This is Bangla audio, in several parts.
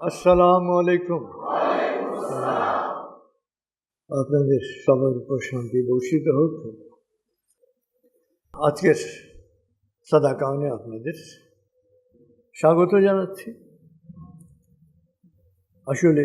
আসসালামু আলাইকুম। আপনাদের সবার উপর শান্তি বর্ষিত হোক। আজকের সাদা কারণে আপনাদের স্বাগত জানাচ্ছি। আসলে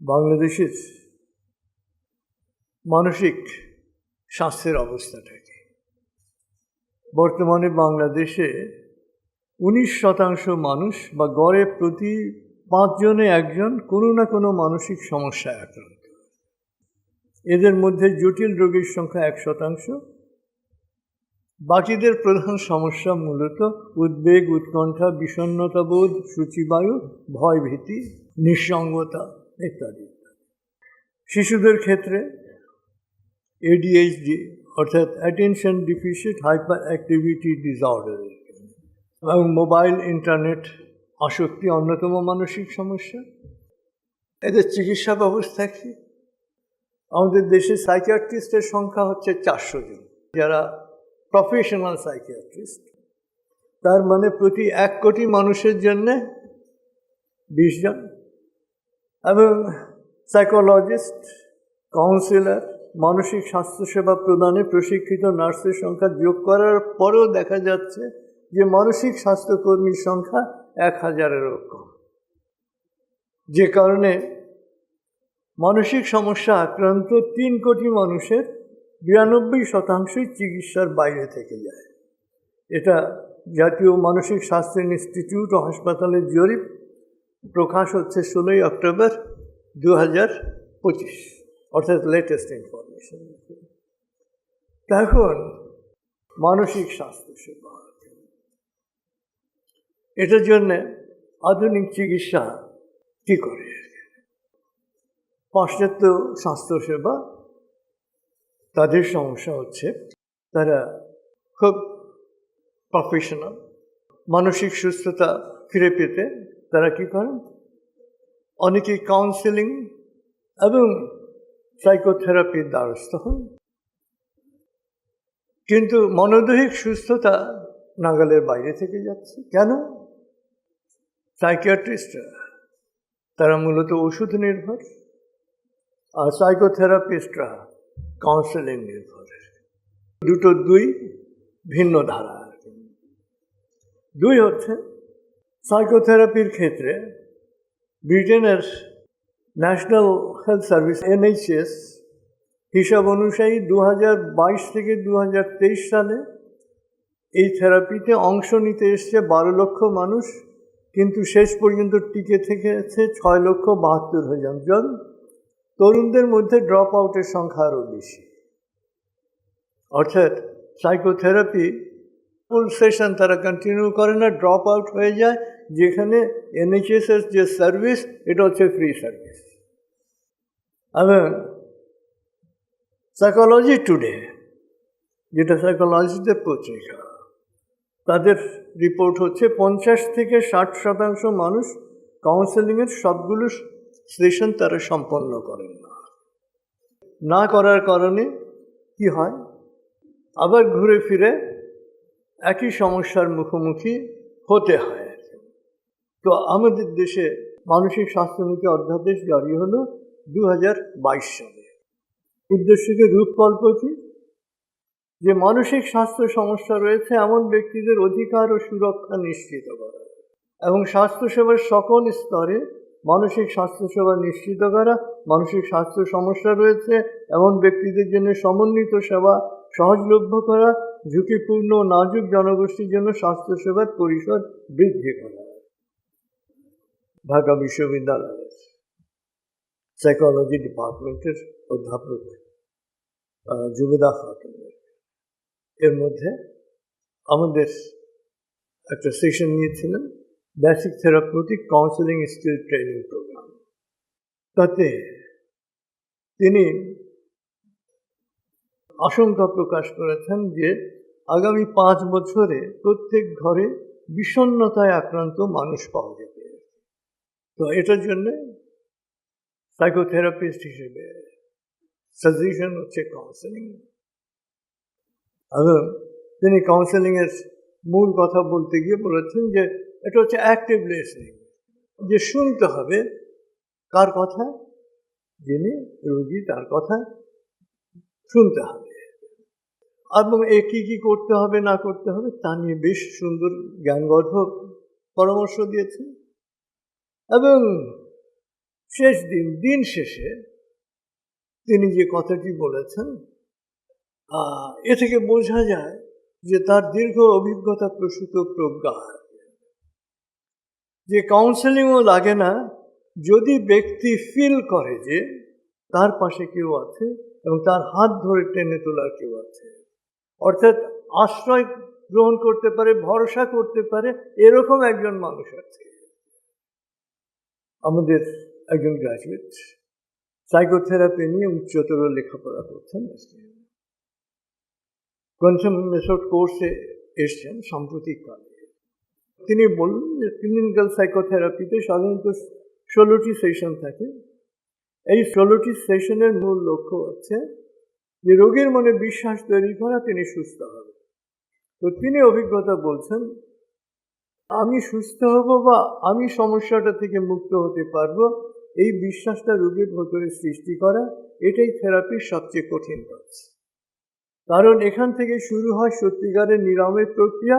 বাংলাদেশের মানসিক স্বাস্থ্যের অবস্থাটাকে বর্তমানে বাংলাদেশে উনিশ শতাংশ মানুষ বা গড়ে প্রতি পাঁচজনে একজন, কোনো না কোনো মানসিক সমস্যায় আক্রান্ত। এদের মধ্যে জটিল রোগীর সংখ্যা এক শতাংশ। বাকিদের প্রধান সমস্যা মূলত উদ্বেগ, উৎকণ্ঠা, বিষণ্ণতাবোধ, সূচিবায়ু, ভয়ভীতি, নিঃসঙ্গতা ইত্যাদি। শিশুদের ক্ষেত্রে এডিএইচডি অর্থাৎ attention deficit hyper activity disorder এবং মোবাইল ইন্টারনেট আসক্তি অন্যতম মানসিক সমস্যা। এদের চিকিৎসা ব্যবস্থা কি? আমাদের দেশে সাইকিয়াট্রিস্টের সংখ্যা হচ্ছে চারশো জন। যারা প্রফেশনাল সাইকিয়াট্রিস্ট, তার মানে প্রতি এক কোটি মানুষের জন্যে বিশ জন। এবং সাইকোলজিস্ট, কাউন্সিলর, মানসিক স্বাস্থ্যসেবা প্রদানে প্রশিক্ষিত নার্সের সংখ্যা যোগ করার পরেও দেখা যাচ্ছে যে মানসিক স্বাস্থ্যকর্মীর সংখ্যা এক হাজারেরও কম যে কারণে মানসিক সমস্যা আক্রান্ত তিন কোটি মানুষের বিরানব্বই শতাংশই চিকিৎসার বাইরে থেকে যায়। এটা জাতীয় মানসিক স্বাস্থ্য ইনস্টিটিউট ও হাসপাতালের জরিপ প্রকাশ হচ্ছে ষোলোই অক্টোবর দু হাজার পঁচিশ, অর্থাৎ লেটেস্ট ইনফরমেশন এখন মানসিক স্বাস্থ্য সেবা। এটার জন্যে আধুনিক চিকিৎসা কি করে? পাশ্চাত্য স্বাস্থ্যসেবা তাদের সমস্যা হচ্ছে, তারা খুব প্রফেশনাল মানসিক সুস্থতা ফিরে পেতে তারা কি করেন? অনেকে কাউন্সেলিং এবং সাইকোথেরাপির দ্বারস্থ হন। কিন্তু মনোদৈহিক সুস্থতা নাগালের বাইরে থেকে যাচ্ছে। কেন? সাইকিয়াট্রিস্টরা তারা মূলত ওষুধ নির্ভর আর সাইকোথেরাপিস্টরা কাউন্সেলিং নির্ভর। দুটো দুই ভিন্ন ধারা দুই হচ্ছে সাইকোথেরাপির ক্ষেত্রে ব্রিটেনের ন্যাশনাল হেলথ সার্ভিস এনএইচএস হিসাব অনুযায়ী দু হাজার বাইশ থেকে দু হাজার তেইশ সালে এই থেরাপিতে অংশ নিতে এসছে বারো লক্ষ মানুষ। কিন্তু শেষ পর্যন্ত টিকে থেকেছে ছয় লক্ষ বাহাত্তর হাজার জন। তরুণদের মধ্যে ড্রপ আউটের সংখ্যা আরও বেশি। অর্থাৎ সাইকোথেরাপি ফুল সেশন তারা কন্টিনিউ করে না ড্রপ আউট হয়ে যায়, যেখানে এনএইচএসের যে সার্ভিস এটা হচ্ছে ফ্রি সার্ভিস এবং সাইকোলজি টুডে যেটা সাইকোলজিতে পত্রিকা। তাদের রিপোর্ট হচ্ছে পঞ্চাশ থেকে ষাট শতাংশ মানুষ কাউন্সেলিংয়ের সবগুলো সেশন তারা সম্পন্ন করেন না। না করার কারণে কি হয়? আবার ঘুরে ফিরে একই সমস্যার মুখোমুখি হতে হয়। তো আমাদের দেশে মানসিক স্বাস্থ্যনীতি অধ্যাদেশ জারি হলো দু হাজার বাইশ সালে। উদ্দেশ্যকে রূপকল্প কি? যে মানসিক স্বাস্থ্য সমস্যা রয়েছে, এমন ব্যক্তিদের অধিকার ও সুরক্ষা নিশ্চিত করা। এবং স্বাস্থ্যসেবার সকল স্তরে মানসিক স্বাস্থ্যসেবা নিশ্চিত করা, মানসিক স্বাস্থ্য সমস্যা রয়েছে, এমন ব্যক্তিদের জন্য সমন্বিত সেবা সহজলভ্য করা, ঝুঁকিপূর্ণ নাজুক জনগোষ্ঠীর জন্য স্বাস্থ্যসেবার পরিসর বৃদ্ধি করা। ঢাকা বিশ্ববিদ্যালয়ের সাইকোলজি ডিপার্টমেন্টের অধ্যাপক জুবেদা খাতুনের এর মধ্যে আমাদের একটা সেশন নিয়েছিলেন basic therapeutic counselling skill training programme তাতে তিনি আশঙ্কা প্রকাশ করেছেন যে আগামী পাঁচ বছরে প্রত্যেক ঘরে বিষণ্নতায় আক্রান্ত মানুষ পাওয়া যাবে। তো এটার জন্যে সাইকোথেরাপিস্ট হিসেবে সাজেশন হচ্ছে কাউন্সেলিং এবং তিনি কাউন্সেলিংয়ের মূল কথা বলতে গিয়ে বলেছেন যে এটা হচ্ছে অ্যাক্টিভ লিসনিং যে শুনতে হবে কার কথা, যিনি রোগী তার কথা শুনতে হবে। এবং এ কী কী করতে হবে, না করতে হবে, তা নিয়ে বেশ সুন্দর জ্ঞানগর্ভ পরামর্শ দিয়েছেন। এবং শেষ দিন দিন শেষে তিনি যে কথাটি বলেছেন এ থেকে বোঝা যায় যে তার দীর্ঘ অভিজ্ঞতা প্রসূত প্রজ্ঞা। যে কাউন্সেলিংও লাগে না, যদি ব্যক্তি ফিল করে যে তার পাশে কেউ আছে এবং তার হাত ধরে টেনে তোলার কেউ আছে, অর্থাৎ আশ্রয় গ্রহণ করতে পারে, ভরসা করতে পারে, এরকম একজন মানুষ আছে। আমাদের একজন গ্রাজুয়েট সাইকোথেরাপি নিয়ে উচ্চতর লেখাপড়া করছেন। কোয়ান্টাম মেথড কোর্সে এসছেন সাম্প্রতিক কালে। তিনি বললেন যে ক্লিনিক্যাল সাইকোথেরাপিতে সাধারণত ষোলোটি সেশন থাকে। এই ষোলোটি সেশনের মূল লক্ষ্য হচ্ছে যে রোগীর মনে বিশ্বাস তৈরি করা, তিনি সুস্থ হবেন। তো তিনি অভিজ্ঞতা বলছেন, আমি সুস্থ হব বা আমি সমস্যাটা থেকে মুক্ত হতে পারব, এই বিশ্বাসটা রোগীর ভেতরে সৃষ্টি করা, এটাই থেরাপির সবচেয়ে কঠিন কাজ। কারণ এখান থেকে শুরু হয় সত্যিকারের নিরামের প্রক্রিয়া,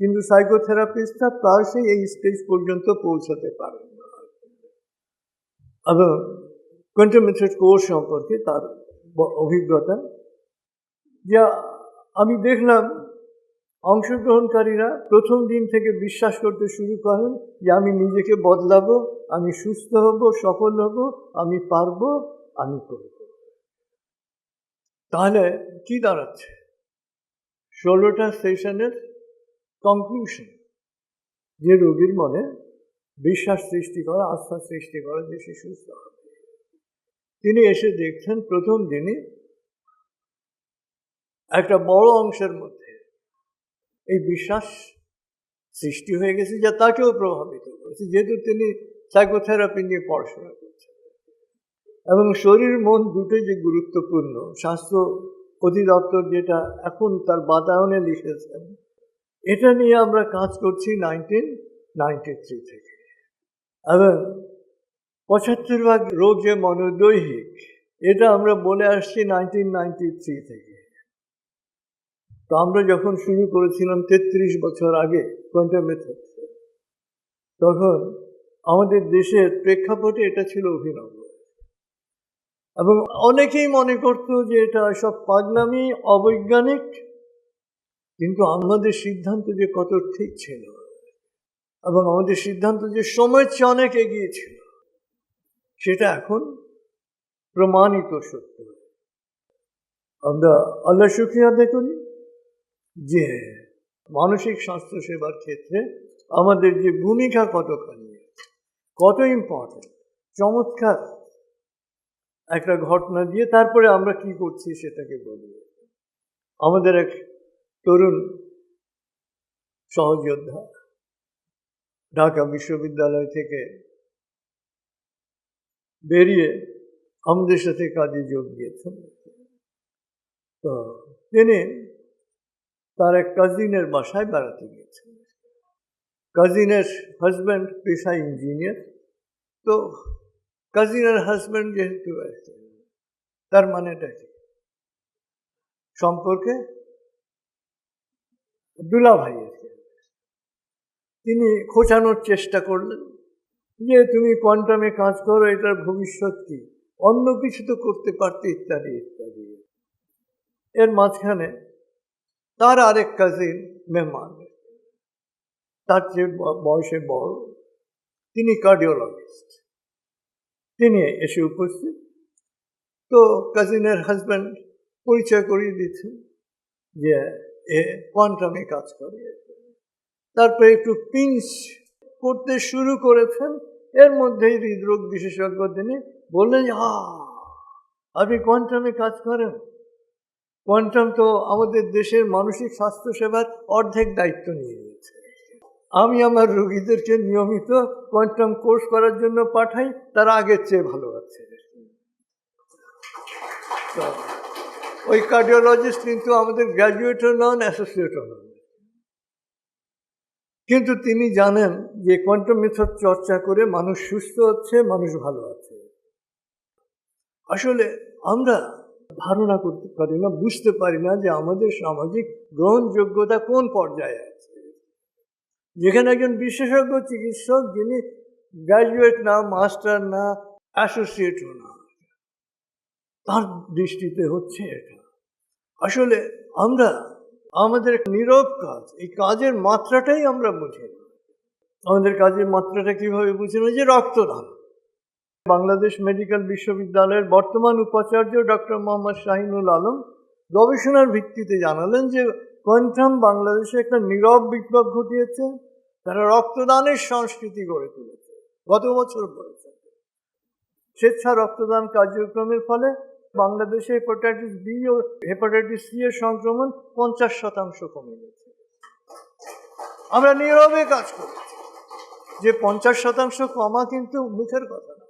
কিন্তু সাইকোথেরাপিস্টরা প্রায়শই এই স্টেজ পর্যন্ত পৌঁছাতে পারেন না। কন্টামেটেড কোর্স সম্পর্কে তার অভিজ্ঞতা। যা আমি দেখলাম, অংশগ্রহণকারীরা প্রথম দিন থেকে বিশ্বাস করতে শুরু করেন যে আমি নিজেকে বদলাবো, আমি সুস্থ হব, সফল হব, আমি পারব, আমি করব। তাহলে কি দাঁড়াচ্ছে? ষোলোটা সেশনের কনক্লুশন যে রোগীর মনে বিশ্বাস সৃষ্টি করা, আস্থা সৃষ্টি করা যে সে সুস্থ হবে তিনি এসে দেখছেন প্রথম দিনই একটা বড় অংশের মধ্যে এই বিশ্বাস সৃষ্টি হয়ে গেছে, যা তাকেও প্রভাবিত করেছে। যেহেতু তিনি সাইকোথেরাপি নিয়ে পড়াশোনা এবং শরীর, মন দুটোই যে গুরুত্বপূর্ণ, স্বাস্থ্য অধিদপ্তর যেটা এখন তার বাতায়নে লিখেছেন, এটা নিয়ে আমরা কাজ করছি নাইনটিন নাইনটি থ্রি থেকে। এবং পঁচাত্তর ভাগ রোগ যে মনোদৈহিক, এটা আমরা বলে আসছি নাইনটিন নাইনটি থ্রি থেকে। তো আমরা যখন শুরু করেছিলাম তেত্রিশ বছর আগে কোয়ান্টাম মেথড তখন আমাদের দেশের প্রেক্ষাপটে এটা ছিল অভিনব। এবং অনেকেই মনে করতো যে এটা সব পাগলামি, অবৈজ্ঞানিক। কিন্তু আমাদের সিদ্ধান্ত যে কত ঠিক ছিল এবং আমাদের সিদ্ধান্ত যে সময়ের চেয়ে অনেক এগিয়ে ছিল, সেটা এখন প্রমাণিত সত্য। আমরা আল্লাহ শুক্রিয়া আদায় করি যে মানসিক স্বাস্থ্য সেবার ক্ষেত্রে আমাদের যে ভূমিকা কতখানি, কত ইম্পর্টেন্ট চমৎকার। একটা ঘটনা দিয়ে তারপরে আমরা কি করছি সেটাকে বলি। আমাদের এক তরুণ সহযোদ্ধা ঢাকা বিশ্ববিদ্যালয় থেকে বেরিয়ে আমাদের সাথে কাজে যোগ দিয়েছেন। তো তিনি তার এক কাজিনের বাসায় বেড়াতে গিয়েছেন। কাজিনের হাজব্যান্ড পেশায় ইঞ্জিনিয়ার তো কাজিনের হাজব্যান্ড যেহেতু আছে, তার মানেটা কি? সম্পর্কে দুলা ভাই তিনি খোঁচানোর চেষ্টা করলেন যে তুমি কোয়ান্টামে কাজ করো, এটার ভবিষ্যৎ কি? অন্য কিছু তো করতে পারতে ইত্যাদি ইত্যাদি। এর মাঝখানে তার আরেক কাজিন মেহমান তার যে ব- বয়সে বড়, তিনি কার্ডিওলজিস্ট তিনি এসে উপস্থিত। তো কাজিনের হাজব্যান্ড পরিচয় করিয়ে দিচ্ছেন যে এ কোয়ান্টামে কাজ করে। তারপরে একটু পিঞ্চ করতে শুরু করেছেন। এর মধ্যেই হৃদরোগ বিশেষজ্ঞ তিনি বললেন হা আপনি কোয়ান্টামে কাজ করেন। কোয়ান্টাম তো আমাদের দেশের মানসিক স্বাস্থ্য সেবার অর্ধেক দায়িত্ব নিয়ে নিয়েছে। আমি আমার রুগীদেরকে নিয়মিত কোয়ান্টাম কোর্স করার জন্য পাঠাই, তারা আগের চেয়ে ভালো আছে। ওই কার্ডিওলজিস্ট কিন্তু আমাদের গ্র্যাজুয়েটও নন অ্যাসোসিয়েটও নন। কিন্তু তিনি জানেন যে কোয়ান্টাম মেথড চর্চা করে মানুষ সুস্থ হচ্ছে, মানুষ ভালো আছে। আসলে আমরা ধারণা করতে পারি না, বুঝতে পারি না যে আমাদের সামাজিক গ্রহণযোগ্যতা কোন পর্যায়ে আছে। যেখানে একজন বিশেষজ্ঞ চিকিৎসক যিনি গ্র্যাজুয়েট না মাস্টার না অ্যাসোসিয়েটও না। তার দৃষ্টিতে হচ্ছে এটা। আসলে আমরা, আমাদের নীরব কাজ, এই কাজের মাত্রাটাই আমরা বুঝি আমাদের কাজের মাত্রাটা কীভাবে না? যে রক্তদান। বাংলাদেশ মেডিকেল বিশ্ববিদ্যালয়ের বর্তমান উপাচার্য ডক্টর মোহাম্মদ শাহিনুল আলম গবেষণার ভিত্তিতে জানালেন যে কোয়ান্টাম বাংলাদেশে একটা নীরব বিপ্লব ঘটিয়েছে, তারা রক্তদানের সংস্কৃতি গড়ে তুলেছে। গত বছর করেছে স্বেচ্ছা রক্তদান কার্যক্রমের ফলে বাংলাদেশে হেপাটাইটিস বি ও হেপাটাইটিস সি এর সংক্রমণ পঞ্চাশ শতাংশ কমে গেছে। আমরা নীরবে কাজ করেছি। যে পঞ্চাশ শতাংশ কমা কিন্তু মুখের কথা না।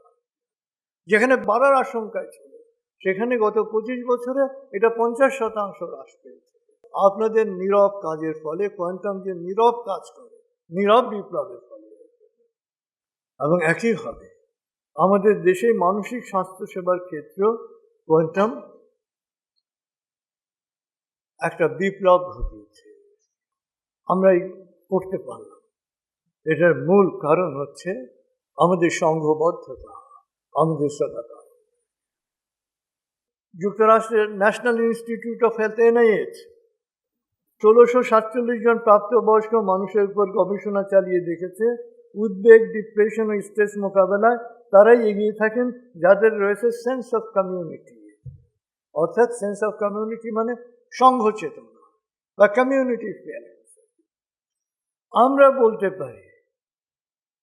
যেখানে বাড়ার আশঙ্কায় ছিল, সেখানে গত পঁচিশ বছরে এটা পঞ্চাশ শতাংশ হ্রাস পেয়েছে। আপনাদের নীরব কাজের ফলে কোয়ান্টাম যে নীরব কাজ করে, নীরব বিপ্লবের ফলে। এবং একইভাবে আমাদের দেশে মানসিক স্বাস্থ্য সেবার ক্ষেত্রেও কোয়ান্টাম একটা বিপ্লব ঘটিয়েছে। আমরা করতে পারলাম। এটার মূল কারণ হচ্ছে আমাদের সংঘবদ্ধতা, আমাদের সদাতা যুক্তরাষ্ট্রের National Institute of Health NIH ষোলোশো সাতচল্লিশ জন প্রাপ্তবয়স্ক মানুষের উপর গবেষণা চালিয়ে দেখেছে উদ্বেগ ডিপ্রেশন ও স্ট্রেস মোকাবেলায় তারাই এগিয়ে থাকেন, যাদের রয়েছে সেন্স অফ কমিউনিটি অর্থাৎ সেন্স অফ কমিউনিটি মানে সংঘ চেতনা বা কমিউনিটি আমরা বলতে পারি,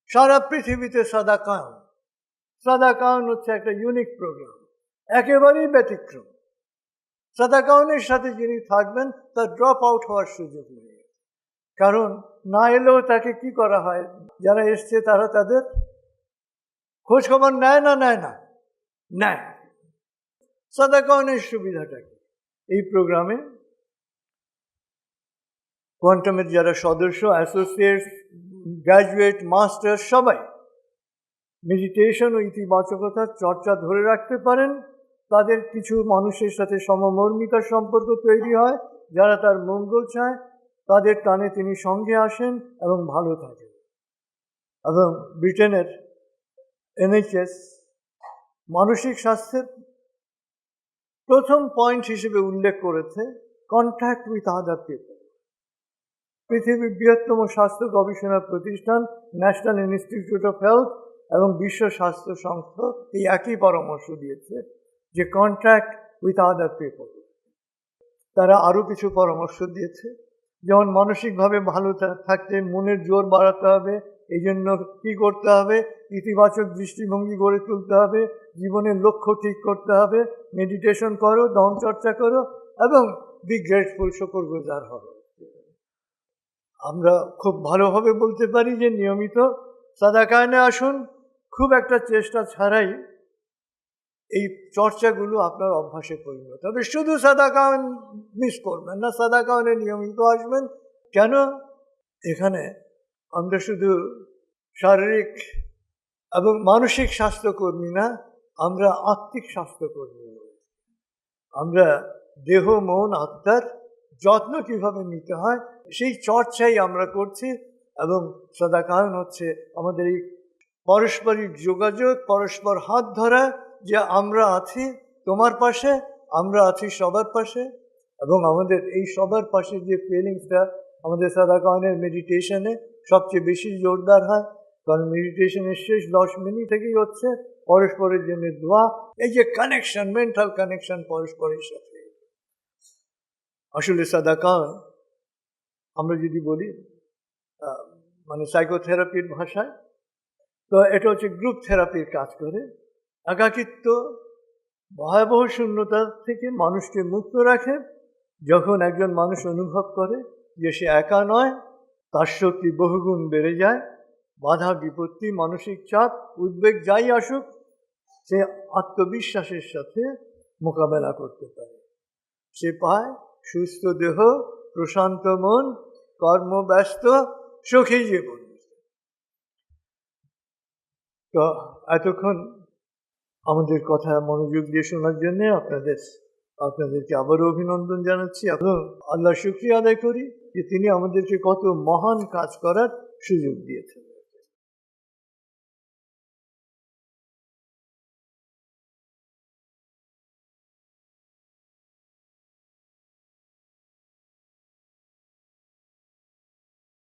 সারা পৃথিবীতে সাদা কায়ন সাদা কায়ন হচ্ছে একটা ইউনিক প্রোগ্রাম একেবারেই ব্যতিক্রম। সাদা কাউনের সাথে যিনি থাকবেন, তার ড্রপ আউট হওয়ার সুযোগ নেই। কারণ না এলেও তাকে কি করা হয়? যারা এসছে তারা তাদের খোঁজ খবর নেয় না নেয় না? নেয়। সাদা কাউনের সুবিধাটা কি? এই প্রোগ্রামে কোয়ান্টামের যারা সদস্য অ্যাসোসিয়েট গ্র্যাজুয়েট মাস্টার সবাই মেডিটেশন ও ইতিবাচকতার চর্চা ধরে রাখতে পারেন। তাদের কিছু মানুষের সাথে সমমর্মিতার সম্পর্ক তৈরি হয়, যারা তার মঙ্গল চায়, তাদের টানে তিনি সঙ্গে আসেন এবং ভালো থাকেন এবং ব্রিটেনের এনএইচএস মানসিক স্বাস্থ্যের প্রথম পয়েন্ট হিসেবে উল্লেখ করেছে, কন্ট্যাক্ট উইথ আদার পিপল। পৃথিবীর বৃহত্তম স্বাস্থ্য গবেষণা প্রতিষ্ঠান, ন্যাশনাল ইনস্টিটিউট অফ হেলথ এবং বিশ্ব স্বাস্থ্য সংস্থা এই একই পরামর্শ দিয়েছে। যে কন্ট্যাক্ট উইথ আদার পিপল তারা আরও কিছু পরামর্শ দিয়েছে। যেমন মানসিকভাবে ভালো থাকতে, মনের জোর বাড়াতে হবে এই জন্য কী করতে হবে? ইতিবাচক দৃষ্টিভঙ্গি গড়ে তুলতে হবে, জীবনের লক্ষ্য ঠিক করতে হবে মেডিটেশন করো দম চর্চা করো, এবং বি গ্রেটফুল শকর গুজার হবে আমরা খুব ভালোভাবে বলতে পারি যে নিয়মিত সাদা কায়নে আসুন, খুব একটা চেষ্টা ছাড়াই এই চর্চাগুলো আপনার অভ্যাসে পরিণত হবে। শুধু সাদা কাউন মিস করবেন না সাদা কাউনে নিয়মিত আসবেন। কেন? এখানে আমরা শুধু শারীরিক এবং মানসিক স্বাস্থ্যকর্মী না, আমরা আত্মিক স্বাস্থ্যকর্মী আমরা দেহ, মন, আত্মার যত্ন কীভাবে নিতে হয়, সেই চর্চাই আমরা করছি এবং সদাকায়ন হচ্ছে আমাদের এই পারস্পরিক যোগাযোগ, পরস্পর হাত ধরা যে আমরা আছি তোমার পাশে, আমরা আছি সবার পাশে, এবং আমাদের এই সবার পাশে যে ফিলিংসটা আমাদের সাদাকায়নের মেডিটেশনে সবচেয়ে বেশি জোরদার হয়, কারণ মেডিটেশনের শেষ দশ মিনিট থেকেই হচ্ছে পরস্পরের জন্য দোয়া, এই যে কানেকশন মেন্টাল কানেকশন পরস্পরের সাথে। আসলে সাদাকান, আমরা যদি বলি মানে সাইকোথেরাপির ভাষায়, তো এটা হচ্ছে গ্রুপ থেরাপির কাজ করে। একাকিত্ব ভয়াবহ শূন্যতা থেকে মানুষকে মুক্ত রাখে। যখন একজন মানুষ অনুভব করে যে সে একা নয়, তার শক্তি বহুগুণ বেড়ে যায়। বাধা, বিপত্তি, মানসিক চাপ, উদ্বেগ যাই আসুক, সে আত্মবিশ্বাসের সাথে মোকাবেলা করতে পারে। সে পায় সুস্থ দেহ, প্রশান্ত মন, কর্মব্যস্ত, সুখী জীবন। তো এতক্ষণ আমাদের কথা মনোযোগ দিয়ে শোনার জন্য আপনাদের, আপনাদেরকে আবারও অভিনন্দন জানাচ্ছি। এবং আল্লাহ শুক্রিয়া আদায় করি যে তিনি আমাদেরকে কত মহান কাজ করার সুযোগ দিয়েছেন।